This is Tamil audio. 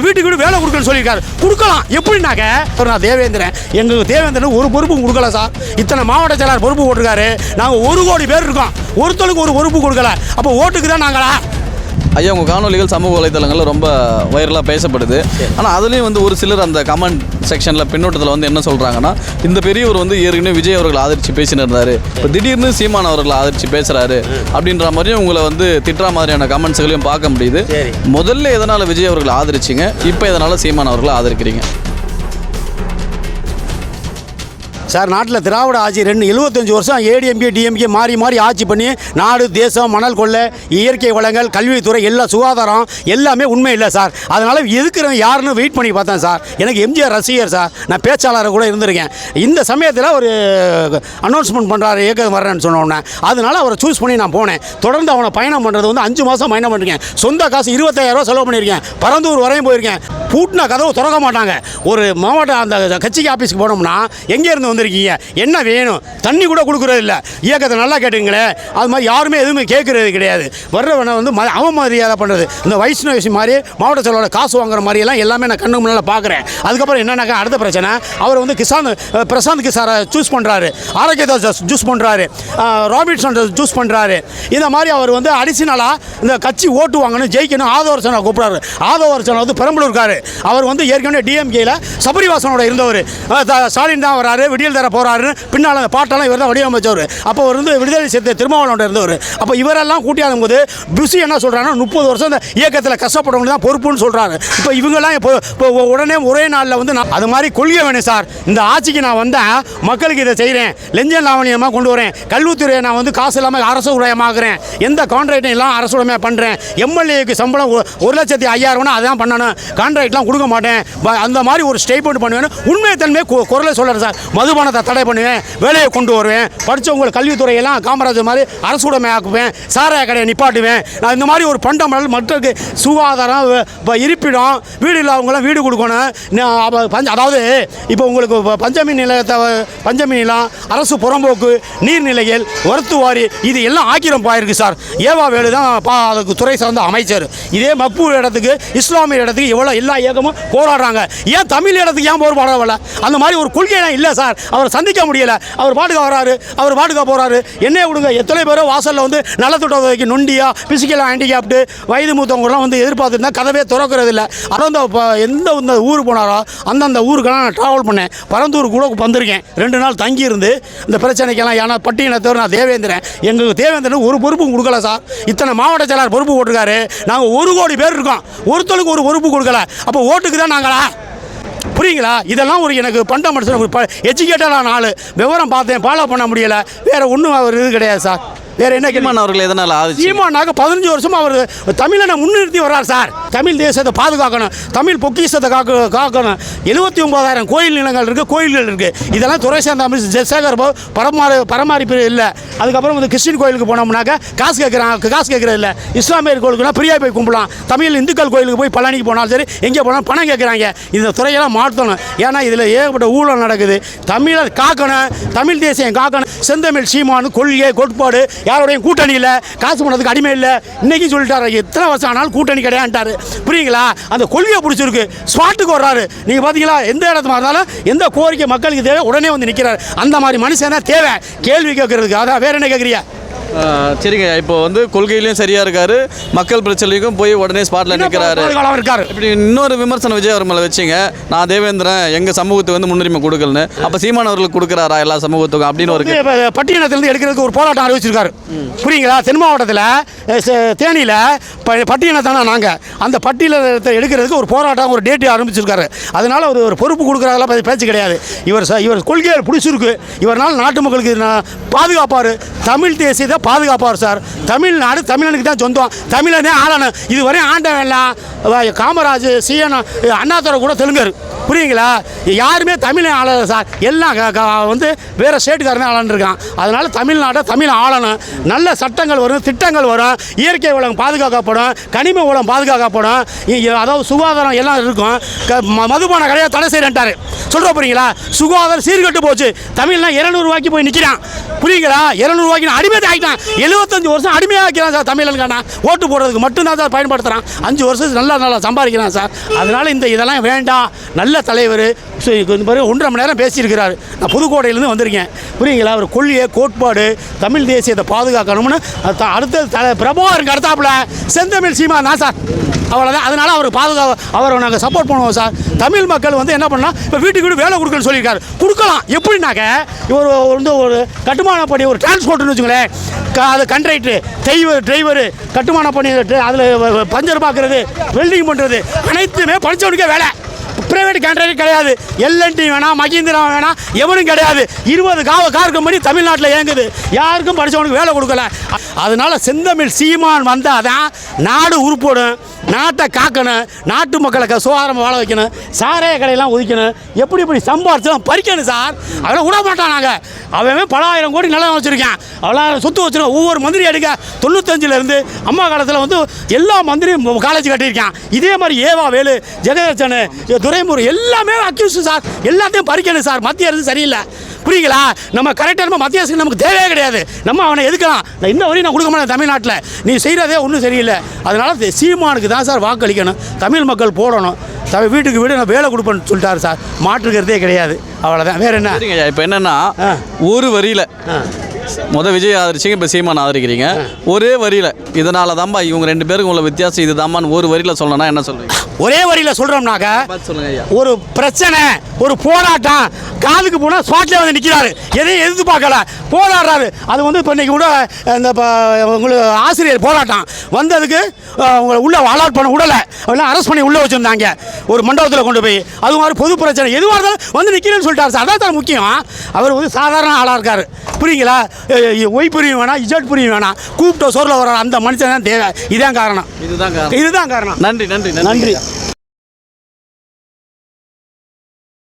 வீட்டுக்கு வீடு வேலை கொடுக்கணும்னு சொல்லியிருக்காரு. கொடுக்கலாம். எப்படின்னாக்க நான் தேவேந்திரன். எங்களுக்கு தேவேந்திரன் ஒரு பொறுப்பும் கொடுக்கல சார். இத்தனை மாவட்ட செயலாளர் பொறுப்பு போட்டிருக்காரு. நாங்கள் ஒரு கோடி பேர் இருக்கோம். ஒருத்தருக்கு ஒரு பொறுப்பு கொடுக்கல. அப்போ ஓட்டுக்கு தான் நாங்களா? ஐயா உங்கள் காணொலிகள் சமூக வலைத்தளங்களில் ரொம்ப வைரலாக பேசப்படுது. ஆனால் அதுலேயும் வந்து ஒரு சிலர் அந்த கமெண்ட் செக்ஷனில் பின்னோட்டத்தில் வந்து என்ன சொல்கிறாங்கன்னா இந்த பெரியவர் வந்து ஏற்கனவே விஜய் அவர்களை ஆதரித்து பேசினிருந்தாரு. இப்போ திடீர்னு சீமான் அவர்களை ஆதரித்து பேசுகிறாரு அப்படின்ற மாதிரியும் உங்களை வந்து திட்டுற மாதிரியான கமெண்ட்ஸ்களையும் பார்க்க முடியுது. முதல்ல எதனால் விஜய் அவர்களை ஆதரிச்சிங்க? இப்போ எதனால் சீமான் அவர்களை ஆதரிக்கிறீங்க? சார் நாட்டில் திராவிட ஆட்சி ரெண்டு எழுபத்தஞ்சு வருஷம் ஏடிஎம்கே டிஎம்கே மாறி மாறி ஆட்சி பண்ணி நாடு தேசம் மணல் கொள்ளை இயற்கை வளங்கள் கல்வித்துறை எல்லா சுகாதாரம் எல்லாமே உண்மை இல்லை சார். அதனால் எதுக்குறவன் யாருன்னு வெயிட் பண்ணி பார்த்தேன் சார். எனக்கு எம்ஜிஆர் ரசிகர் சார். நான் பேச்சாளராக கூட இருந்திருக்கேன். இந்த சமயத்தில் ஒரு அனௌன்ஸ்மெண்ட் பண்ணுறாரு இயக்கம் வர்றேன்னு சொன்னோன்னே அதனால் அவரை சூஸ் பண்ணி நான் போனேன். தொடர்ந்து அவனை பயணம் பண்ணுறது வந்து அஞ்சு மாதம் பயணம் பண்ணிருக்கேன். சொந்த காசு இருபத்தாயிரரூவா செலவு பண்ணியிருக்கேன் பரந்தூர் வரையும் போயிருக்கேன். பூட்டின கதவு திறக்க மாட்டாங்க. ஒரு மாவட்ட அந்த கட்சிக்கு ஆஃபீஸ்க்கு போனோம்னா எங்கேருந்து வந்து வந்திருக்கீங்க என்ன வேணும்? தண்ணி கூட கொடுக்குறது இல்லை. இயக்கத்தை நல்லா கேட்டுங்களேன் அது மாதிரி யாருமே எதுவுமே கேட்குறது கிடையாது. வர்றவனை வந்து ம அவமரியாதை பண்ணுறது இந்த வைஷ்ணவசி மாதிரி மாவட்ட செயலோட காசு வாங்குற மாதிரி எல்லாம் எல்லாமே நான் கண்ணு முன்னால் பார்க்குறேன். அதுக்கப்புறம் என்னன்னா அடுத்த பிரச்சனை அவர் வந்து கிசான் பிரசாந்த் கிசாரை சூஸ் பண்ணுறாரு ஆரோக்கியதாஸ் சூஸ் பண்ணுறாரு ராபின்சன் சூஸ் பண்ணுறாரு இந்த மாதிரி அவர் வந்து அடிஷனலாக இந்த கட்சி ஓட்டு வாங்கணும் ஜெயிக்கணும் ஆதவர்சனை கூப்பிட்றாரு. ஆதவர்சனை வந்து பெரம்பலூர்காரு. அவர் வந்து ஏற்கனவே டிஎம்கேயில் சபரிவாசனோட இருந்தவர். ஸ்டாலின் தான் வராரு விடியல் தர போறாருன்னு பின்னால் அந்த பாட்டெல்லாம் இவர் தான் வடிவமைச்சவர். அப்போ அவர் வந்து விடுதலை சேர்த்து திருமாவளவன் இருந்தவர். அப்போ இவரெல்லாம் கூட்டியாடும் போது பிஸி என்ன சொல்கிறாங்கன்னா முப்பது வருஷம் இந்த இயக்கத்தில் கஷ்டப்பட்டவங்க தான் பொறுப்புன்னு சொல்கிறாரு இப்போ இவங்கெல்லாம் இப்போ இப்போ உடனே ஒரே நாளில் வந்து நான் அது மாதிரி கொள்கை வேணும் சார். இந்த ஆட்சிக்கு நான் வந்தேன் மக்களுக்கு இதை செய்கிறேன் லெஞ்சன் லாவணியமாக கொண்டு வரேன். கல்வித்துறையை நான் வந்து காசு இல்லாமல் அரசு உடையமாக்குறேன். எந்த கான்ட்ராக்டையும் எல்லாம் அரசு உடைமையாக பண்ணுறேன் எம்எல்ஏக்கு சம்பளம் ஒரு லட்சத்தி ஐயாயிரம்னா அதான் பண்ணணும். கான்ட்ராக்ட்லாம் கொடுக்க மாட்டேன். அந்த மாதிரி ஒரு ஸ்டேட்மெண்ட் பண்ணுவேன் உண்மையை தன்மையை குரலை சொல்கிறேன் சார். மதுபானத்தை தடை பண்ணுவேன் வேலையை கொண்டு வருவேன். படித்தவங்க கல்வித்துறையெல்லாம் காமராஜர் மாதிரி அரசு உடைமையாக்குவேன் சாராய கடையை நிப்பாட்டுவேன். நான் இந்த மாதிரி ஒரு பண்டமல் மக்களுக்கு சுகாதாரம் இப்போ இருப்பிடம் வீடு இல்லாதவங்களாம் வீடு கொடுக்கணும். நான் பஞ்ச அதாவது இப்போ உங்களுக்கு பஞ்சமி நிலையத்தை பஞ்சமி நிலம் அரசு புறம்போக்கு நீர்நிலைகள் வருத்துவாரி இது எல்லாம் ஆக்கிரம் பாயிருக்கு சார். ஏவா வேலு தான் பா அதுக்கு துறை சார்ந்த அமைச்சர். இதே மப்பு இடத்துக்கு இஸ்லாமிய இடத்துக்கு எவ்வளோ எல்லா இயக்கமும் போராடுறாங்க. ஏன் தமிழ் இடத்துக்கு ஏன் போராடவில்லை அந்த மாதிரி ஒரு கொள்கையெல்லாம் இல்லை சார். அவரை சந்திக்க முடியலை. அவர் பாட்டுக்க வராரு அவர் பாட்டுக்க போகிறாரு என்னைய விடுங்க எத்தனை பேரோ வாசலில் வந்து நலத்திட்ட உதவிக்கு நொண்டியா பிசிக்கலாக ஹேண்டிகேப்டு வயது மூத்தவங்கலாம் வந்து எதிர்பார்த்துருந்தா கதவே திறக்கிறது இல்லை அறந்த எந்த இந்த ஊர் போனாரோ அந்தந்த ஊருக்கெல்லாம் நான் ட்ராவல் பண்ணேன். பரந்தூர் கூட வந்திருக்கேன். ரெண்டு நாள் தங்கி இருந்து இந்த பிரச்சனைக்கெல்லாம் ஏன்னா பட்டியலத்தவர் நான் தேவேந்திரன். எங்களுக்கு தேவேந்திரன் ஒரு பொறுப்பும் கொடுக்கல சார். இத்தனை மாவட்ட செயலாளர் பொறுப்பு போட்டிருக்காரு. நாங்கள் ஒரு கோடி பேர் இருக்கோம். ஒருத்தருக்கு ஒரு பொறுப்பு கொடுக்கல. அப்போ ஓட்டுக்கு தான் நாங்களா? புரியுங்களா? இதெல்லாம் ஒரு எனக்கு பண்ட மனுஷன் எஜுகேட்டடான ஆள். விவரம் பார்த்தேன் ஃபாலோ பண்ண முடியல. வேற ஒன்றும் அவர் இது கிடையாது சார் வேற என்ன சீமான் அவர்களை எதனால் ஆதரிச்சு சீமானாக பதினஞ்சு வருஷமா அவர் தமிழனை முன்னிறுத்தி வர்றார் சார் தமிழ் தேசத்தை பாதுகாக்கணும் தமிழ் பொக்கிஷத்தை காக்க காக்கணும். எழுபத்தி ஒம்பதாயிரம் கோயில் நிலங்கள் இருக்குது கோயில்கள் இருக்குது இதெல்லாம் துறைசார்ந்த அமைச்சர் ஜெயசேகர் பாபு பரமாறு பராமரிப்பு இல்லை. அதுக்கப்புறம் வந்து கிறிஸ்டின் கோயிலுக்கு போனோம்னாக்க காசு கேட்குறாங்க காசு கேட்குறது இல்லை. இஸ்லாமியர் கோயிலுக்குனா பிரியா போய் கும்பிடலாம். தமிழ் இந்துக்கள் கோயிலுக்கு போய் பழனிக்கு போனாலும் சரி எங்கே போனாலும் பணம் கேட்குறாங்க இந்த துறையெல்லாம் மாற்றணும். ஏன்னா இதில் ஏகப்பட்ட ஊழல் நடக்குது. தமிழை காக்கணும் தமிழ் தேசியம் காக்கணும். செந்தமிழ் சீமானு கொள்கை கோட்பாடு யாரோடையும் கூட்டணி இல்லை. காசு போனதுக்கு அடிமை இல்லை. இன்னைக்கு சொல்லிட்டாரு. எத்தனை வருஷம் ஆனாலும் கூட்டணி கிடையாண்டாரு புரியுங்களா அந்த கொள்கையை பிடிச்சிருக்கு. ஸ்பாட்டுக்கு வர்றாரு. நீங்கள் பார்த்தீங்களா எந்த இடத்துல இருந்தாலும் எந்த கோரிக்கை மக்களுக்கு தேவை உடனே வந்து நிற்கிறார் அந்த மாதிரி மனுஷன் தேவை. கேள்வி கேட்கறதுக்கு. அதான் வேற என்ன கேட்குறியா சரிங்க. இப்போ வந்து கொள்கையிலையும் சரியா இருக்காரு. மக்கள் பிரச்சனைக்கும் போய் உடனே ஸ்பாட்ல நிற்கிறாரு இருக்காரு. இப்படி இன்னொரு விமர்சனம் விஜய் அவர் மேலே வச்சிங்க. நான் தேவேந்திரன் எங்கள் சமூகத்துக்கு வந்து முன்னுரிமை கொடுக்கலன்னு. அப்போ சீமான் அவர்களுக்கு கொடுக்குறாரா எல்லா சமூகத்துக்கும் அப்படின்னு ஒரு பட்டியலத்திலிருந்து எடுக்கிறதுக்கு ஒரு போராட்டம் அறிவிச்சிருக்காரு. புரியுங்களா? தென் மாவட்டத்தில் தேனியில் பட்டியலத்தானே நாங்கள் அந்த பட்டியலத்தை எடுக்கிறதுக்கு ஒரு போராட்டம் ஒரு டேட்டு ஆரம்பிச்சிருக்காரு. அதனால ஒரு ஒரு பொறுப்பு கொடுக்குறதெல்லாம் பே- பேச்சு கிடையாது. இவர் இவர் கொள்கையை பிடிச்சிருக்கு. இவர்னால் நாட்டு மக்களுக்கு நான் பாதுகாப்பார். தமிழ் தேசியத்தை பாதுகாப்பார் சார். தமிழ்நாடு தமிழனுக்கு தான் சொந்தம். தமிழனே ஆளணும் இதுவரை ஆண்டவன் எல்லாம் காமராஜ் சிஎன் அண்ணாதுரை கூட தெலுங்கர். புரியுங்களா? யாருமே தமிழை ஆளல சார். எல்லாம் வந்து வேறு ஸ்டேட்டுக்காரனே ஆளான்ருக்கான் அதனால் தமிழ்நாட்டை தமிழ் ஆளணும். நல்ல சட்டங்கள் வரும் திட்டங்கள் வரும். இயற்கை வளம் பாதுகாக்கப்படும். கனிம வளம் பாதுகாக்கப்படும். அதாவது சுகாதாரம் எல்லாம் இருக்கும். க ம- மதுபான கடையை தடை செய்கிறேன்ட்டார் சொல்கிறோம் புரியுங்களா சுகாதாரம் சீர்கெட்டு போச்சு. தமிழ்னா இரநூறுவாய்க்கு போய் நிற்கிறான் புரியுங்களா இரநூறுவாய்க்கு நான் அடிமை ஆகிட்டான் எழுபத்தஞ்சு வருஷம் அடிமையாக வைக்கிறான் சார் தமிழன்கானா ஓட்டு போடுறதுக்கு மட்டும்தான் சார் பயன்படுத்துகிறான் அஞ்சு வருஷத்துக்கு நல்லா நல்லா சம்பாதிக்கிறான் சார். அதனால் இந்த இதெல்லாம் வேண்டாம். நல்ல தலைவர். ஒன்றரை மணி நேரம் பேசியிருக்கிறார். நான் புதுக்கோட்டையிலேருந்து வந்திருக்கேன். புரியுங்களா அவர் கொள்கையை கோட்பாடு தமிழ் தேசியத்தை பாதுகாக்கணும்னு அடுத்த தலை பிரபாகருக்கு அடுத்தாப்புல செந்தமிழ் சீமா நான் சார். அவ்வளோதான் அதனால அவர் பாதுகா அவரை நாங்கள் சப்போர்ட் பண்ணுவோம் சார். தமிழ் மக்கள் வந்து என்ன பண்ணலாம்? இப்போ வீட்டுக்கு வீடு வேலை கொடுக்கணும்னு சொல்லியிருக்காரு. கொடுக்கலாம். எப்படின்னாக்க இவர் வந்து ஒரு கட்டுமான பணி ஒரு டிரான்ஸ்போர்ட்னு வச்சுங்களேன் அது கண்ட்ரைட்டு டிரைவர் டிரைவரு கட்டுமான பணி அதில் பஞ்சர் பார்க்குறது வெல்டிங் பண்ணுறது அனைத்துமே படித்தவனுக்கே வேலை. பிரைவேட் கான்ட்ராக்ட் கிடையாது. எல்என்டி வேணாம் மகேந்திரா வேணாம் எவனும் கிடையாது. இருபது காவ கார் கம்பெனி தமிழ்நாட்டில் இயங்குது. யாருக்கும் படித்தவனுக்கு வேலை கொடுக்கல. அதனால செந்தமிழ் சீமான் வந்தால் தான் நாடு உருப்படும் நாட்டை காக்கணும் நாட்டு மக்களை சுகாதாரம் வாழ வைக்கணும் சாராய கடையெல்லாம் ஒதுக்கணும். எப்படி இப்படி சம்பாரிச்சு பறிக்கணும் சார்? அதெல்லாம் விட மாட்டான் நாங்கள் அவன் பல ஆயிரம் கோடி நிலம் வச்சுருக்கேன். அவ்வளோ சொத்து வச்சுருக்கோம் ஒவ்வொரு மந்திரி எடுக்க தொண்ணூத்தஞ்சிலேருந்து அம்மா காலத்தில் வந்து எல்லா மந்திரியும் காலேஜ் கட்டியிருக்கேன். இதே மாதிரி ஏவா வேலு ஜெகதர்சனு துரைமுரு எல்லாமே அக்யூஸ் சார் எல்லாத்தையும் பறிக்கணும் சார் மத்திய அரசு சரியில்லை. புரியுங்களா? நம்ம கரெக்டாக நம்ம மத்திய அரசுக்கு நமக்கு தேவையே கிடையாது. நம்ம அவனை எதுக்கலாம்? நான் இன்ன வரையும் நான் கொடுக்க மாட்டேன் தமிழ்நாட்டில். நீ செய்கிறதே ஒன்றும் சரியில்லை. அதனால் சீமானுக்கு தான் சார் வாக்களிக்கணும். தமிழ் மக்கள் போடணும். த வீட்டுக்கு வீடு நான் வேலை கொடுப்பேன்னு சொல்லிட்டாரு சார் மாற்றுக்கிறதே கிடையாது. அவ்வளோதான் வேற என்ன? இப்போ என்னன்னா. ஒரு வரியில் ஆ முத விஜய் ஆதரிச்சிங்க இப்போ சீமான் ஆதரிக்கிறீங்க. ஒரே வரியில் இதனால தான்பா இவங்க ரெண்டு பேருக்கு உள்ள வித்தியாசம் இதுதாம்மான்னு ஒரு வரியில் சொல்லணும்னா என்ன சொல்றீங்க? ஒரே வரியில் சொல்கிறோம்னாக்க ஒரு பிரச்சனை ஒரு போராட்டம் காதுக்கு போனால் ஸ்பாட்லேயே வந்து நிற்கிறாரு எதையும் எதிர்த்து பார்க்கல போராடுறாரு. அது வந்து இப்போ இன்னைக்கு கூட இந்த இப்போ உங்களுக்கு ஆசிரியர் போராட்டம். வந்ததுக்கு உங்களை உள்ள அலாட் பண்ண விடலை அவெல்லாம் அரெஸ்ட் பண்ணி உள்ளே வச்சுருந்தாங்க. ஒரு மண்டபத்தில் கொண்டு போய். அது மாதிரி பொது பிரச்சனை. எதுவாக இருந்தாலும் வந்து நிற்கிறேன்னு சொல்லிட்டாரு சார். அதான் முக்கியம். அவர் வந்து சாதாரண ஆளாக இருக்கார். புரியுங்களா? ஒய் புரியும் வேணாம் இஜட் புரியும் வேணாம். கூப்பிட்ட சோறில் வர அந்த மனுஷன் தான் தேவை. இதான் காரணம். இதுதான் காரணம். இதுதான் காரணம். நன்றி நன்றி. நன்றி.